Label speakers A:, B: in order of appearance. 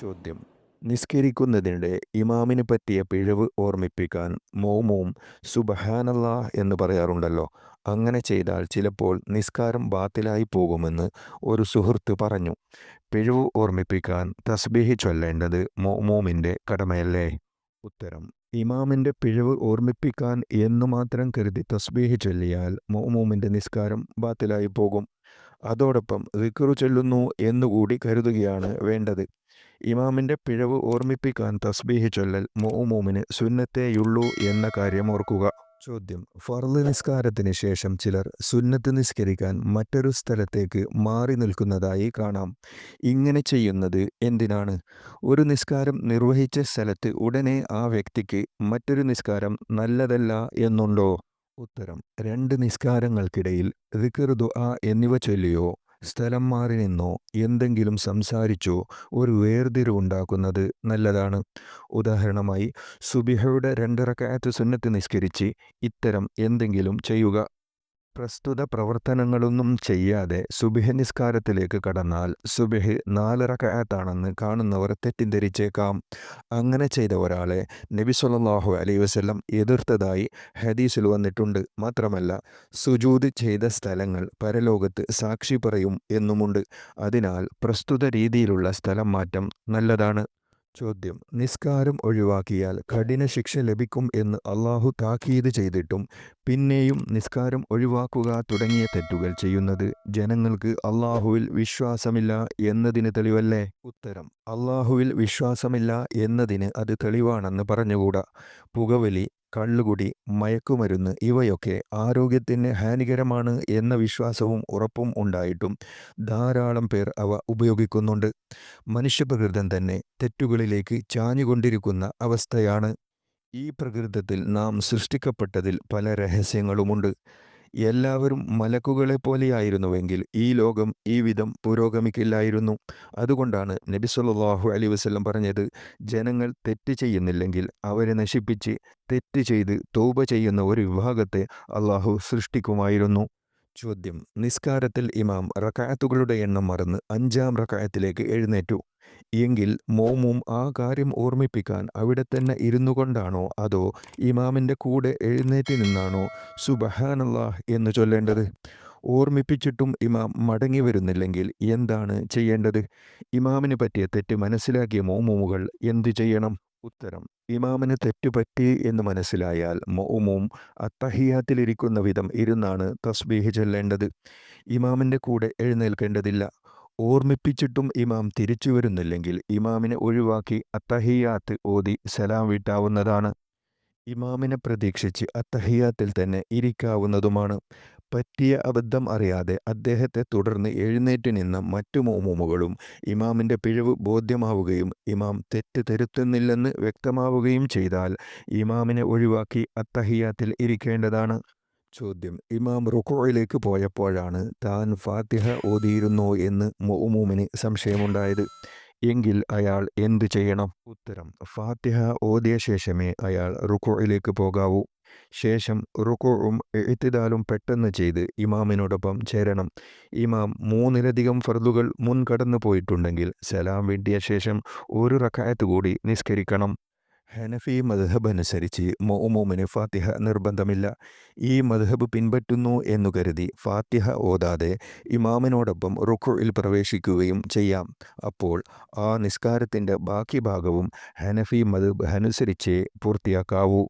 A: ചോദ്യം. നിസ്കരിക്കുന്നതിനിടെ ഇമാമിന് പറ്റിയ പിഴവ് ഓർമ്മിപ്പിക്കാൻ മോമോം സുബഹാനല്ലാ എന്ന് പറയാറുണ്ടല്ലോ. അങ്ങനെ ചെയ്താൽ ചിലപ്പോൾ നിസ്കാരം ബാത്തിലായി പോകുമെന്ന് ഒരു സുഹൃത്ത് പറഞ്ഞു. പിഴവ് ഓർമ്മിപ്പിക്കാൻ തസ്ബീഹി ചൊല്ലേണ്ടത് മൗമൂമിന്റെ കടമയല്ലേ? ഉത്തരം. ഇമാമിന്റെ പിഴവ് ഓർമ്മിപ്പിക്കാൻ എന്നു മാത്രം കരുതി തസ്ബീഹി ചൊല്ലിയാൽ മൗമൂമിന്റെ നിസ്കാരം ബാത്തിലായി പോകും. അതോടൊപ്പം റിക്കറു ചൊല്ലുന്നു എന്നുകൂടി കരുതുകയാണ് വേണ്ടത്. ഇമാമിന്റെ പിഴവ് ഓർമ്മിപ്പിക്കാൻ തസ്ബീഹ് ചൊല്ലൽ മോമോമിന് സുന്നത്തേയുള്ളൂ എന്ന കാര്യം ഓർക്കുക. ചോദ്യം. ഫർദ് നിസ്കാരത്തിന് ശേഷം ചിലർ സുന്നത്ത് നിസ്കരിക്കാൻ മറ്റൊരു സ്ഥലത്തേക്ക് മാറി നിൽക്കുന്നതായി കാണാം. ഇങ്ങനെ ചെയ്യുന്നത് എന്തിനാണ്? ഒരു നിസ്കാരം നിർവഹിച്ച സ്ഥലത്ത് ഉടനെ ആ വ്യക്തിക്ക് മറ്റൊരു നിസ്കാരം നല്ലതല്ല എന്നുണ്ടോ? ഉത്തരം. രണ്ട് നിസ്കാരങ്ങൾക്കിടയിൽ റിക്കർ ദുആ എന്നിവ ചൊല്ലിയോ? സ്ഥലം മാറി നിന്നോ? എന്തെങ്കിലും സംസാരിച്ചോ? ഒരു വേർതിരിവുണ്ടാക്കുന്നത് നല്ലതാണ്. ഉദാഹരണമായി സുബിഹയുടെ രണ്ടിറക്കായത്ത് സുന്നത്ത് നിസ്കരിച്ച് ഇത്തരം എന്തെങ്കിലും ചെയ്യുക. പ്രസ്തുത പ്രവർത്തനങ്ങളൊന്നും ചെയ്യാതെ സുബിഹ നിസ്കാരത്തിലേക്ക് കടന്നാൽ സുബിഹ് നാലിറക്കാത്താണെന്ന് കാണുന്നവർ തെറ്റിദ്ധരിച്ചേക്കാം. അങ്ങനെ ചെയ്ത ഒരാളെ നബി സല്ലല്ലാഹു അലൈഹി വസല്ലം എതിർത്തതായി ഹദീസിൽ വന്നിട്ടുണ്ട്. മാത്രമല്ല സുജൂത് ചെയ്ത സ്ഥലങ്ങൾ പരലോകത്ത് സാക്ഷി പറയും എന്നുമുണ്ട്. അതിനാൽ പ്രസ്തുത രീതിയിലുള്ള സ്ഥലം മാറ്റം നല്ലതാണ്. ചോദ്യം. നിസ്കാരം ഒഴിവാക്കിയാൽ കഠിന ശിക്ഷ ലഭിക്കും എന്ന് അള്ളാഹു താക്കീത് ചെയ്തിട്ടും പിന്നെയും നിസ്കാരം ഒഴിവാക്കുക തുടങ്ങിയ തെറ്റുകൾ ചെയ്യുന്നത് ജനങ്ങൾക്ക് അള്ളാഹുവിൽ വിശ്വാസമില്ല എന്നതിന് തെളിവല്ലേ? ഉത്തരം. അള്ളാഹുവിൽ വിശ്വാസമില്ല എന്നതിന് അത് തെളിവാണെന്ന് പറഞ്ഞുകൂടാ. പുകവലി കള്ളുകുടി മയക്കുമരുന്ന് ഇവയൊക്കെ ആരോഗ്യത്തിന് ഹാനികരമാണ് എന്ന വിശ്വാസവും ഉറപ്പും ഉണ്ടായിട്ടും ധാരാളം പേർ അവ ഉപയോഗിക്കുന്നുണ്ട്. മനുഷ്യപ്രകൃതം തന്നെ തെറ്റുകളിലേക്ക് ചാഞ്ഞുകൊണ്ടിരിക്കുന്ന അവസ്ഥയാണ്. ഈ പ്രകൃതത്തിൽ നാം സൃഷ്ടിക്കപ്പെട്ടതിൽ പല രഹസ്യങ്ങളുമുണ്ട്. എല്ലാവരും മലക്കുകളെ പോലെയായിരുന്നുവെങ്കിൽ ഈ ലോകം ഈ വിധം പുരോഗമിക്കില്ലായിരുന്നു. അതുകൊണ്ടാണ് നബി സല്ലല്ലാഹു അലൈഹി വസല്ലം പറഞ്ഞത് ജനങ്ങൾ തെറ്റ് ചെയ്യുന്നില്ലെങ്കിൽ അവരെ നശിപ്പിച്ച് തെറ്റ് ചെയ്ത് തൗബ ചെയ്യുന്ന ഒരു വിഭാഗത്തെ അള്ളാഹു സൃഷ്ടിക്കുമായിരുന്നു. ചോദ്യം. നിസ്കാരത്തിൽ ഇമാം റക്കായത്തുകളുടെ എണ്ണം മറന്ന് അഞ്ചാം റക്കായത്തിലേക്ക് എഴുന്നേറ്റു. എങ്കിൽ മോമും ആ കാര്യം ഓർമ്മിപ്പിക്കാൻ അവിടെ തന്നെ ഇരുന്നു കൊണ്ടാണോ? അതോ ഇമാമിന്റെ കൂടെ എഴുന്നേറ്റ് നിന്നാണോ സുബഹാനല്ലാഹ് എന്ന് ചൊല്ലേണ്ടത്? ഓർമ്മിപ്പിച്ചിട്ടും ഇമാം മടങ്ങി വരുന്നില്ലെങ്കിൽ എന്താണ് ചെയ്യേണ്ടത്? ഇമാമിന് പറ്റിയ തെറ്റ് മനസ്സിലാക്കിയ മോമുകൾ എന്തു ചെയ്യണം? ഉത്തരം ഇമാമിന് തെറ്റുപറ്റി എന്ന് മനസ്സിലായാൽ മൗമും അത്തഹിയാത്തിലിരിക്കുന്ന വിധം ഇരുന്നാണ് തസ്ബീഹ് ചൊല്ലേണ്ടത്. ഇമാമിന്റെ കൂടെ എഴുന്നേൽക്കേണ്ടതില്ല. ഓർമ്മിപ്പിച്ചിട്ടും ഇമാം തിരിച്ചു വരുന്നില്ലെങ്കിൽ ഇമാമിനെ ഒഴിവാക്കി അത്തഹിയാത്ത് ഓതി സലാം വീട്ടാവുന്നതാണ്. ഇമാമിനെ പ്രതീക്ഷിച്ച് അത്തഹിയാത്തിൽ തന്നെ ഇരിക്കാവുന്നതുമാണ്. പറ്റിയ അബദ്ധം അറിയാതെ അദ്ദേഹത്തെ തുടർന്ന് എഴുന്നേറ്റ് നിന്ന മറ്റു മോമുകളും ഇമാമിന്റെ പിഴവ് ബോധ്യമാവുകയും ഇമാം തെറ്റ് തിരുത്തുന്നില്ലെന്ന് വ്യക്തമാവുകയും ചെയ്താൽ ഇമാമിനെ ഒഴിവാക്കി അത്തഹിയാത്തിൽ ഇരിക്കേണ്ടതാണ്. ചോദ്യം. ഇമാം റുക്കോയിലേക്ക് പോയപ്പോഴാണ് താൻ ഫാത്തിഹ ഓതിയിരുന്നോ എന്ന് മൊമൂമിന് സംശയമുണ്ടായത്. എങ്കിൽ അയാൾ എന്തു ചെയ്യണം? ഉത്തരം ഫാത്തിഹ ഓതിയ ശേഷമേ അയാൾ റുക്കോയിലേക്ക് പോകാവൂ. ശേഷം റുക്കോവും എഴുത്തിദാലും പെട്ടെന്ന് ചെയ്ത് ഇമാമിനോടൊപ്പം ചേരണം. ഇമാം മൂന്നിലധികം ഫർദുകൾ മുൻകടന്നു പോയിട്ടുണ്ടെങ്കിൽ സലാം വീട്ടിയ ശേഷം ഒരു റക്കായത്ത് കൂടി നിസ്കരിക്കണം. ഹനഫി മദ്ഹബ് അനുസരിച്ച് മോമോമിന് ഫാത്തിഹ നിർബന്ധമില്ല. ഈ മദ്ഹബ് പിൻപറ്റുന്നു എന്നു കരുതി ഫാത്തിഹ ഓതാതെ ഇമാമിനോടൊപ്പം റുഖുഇൽ പ്രവേശിക്കുകയും ചെയ്യാം. അപ്പോൾ ആ നിസ്കാരത്തിന്റെ ബാക്കി ഭാഗവും ഹനഫി മദ്ഹബ് അനുസരിച്ചേ പൂർത്തിയാക്കാവൂ.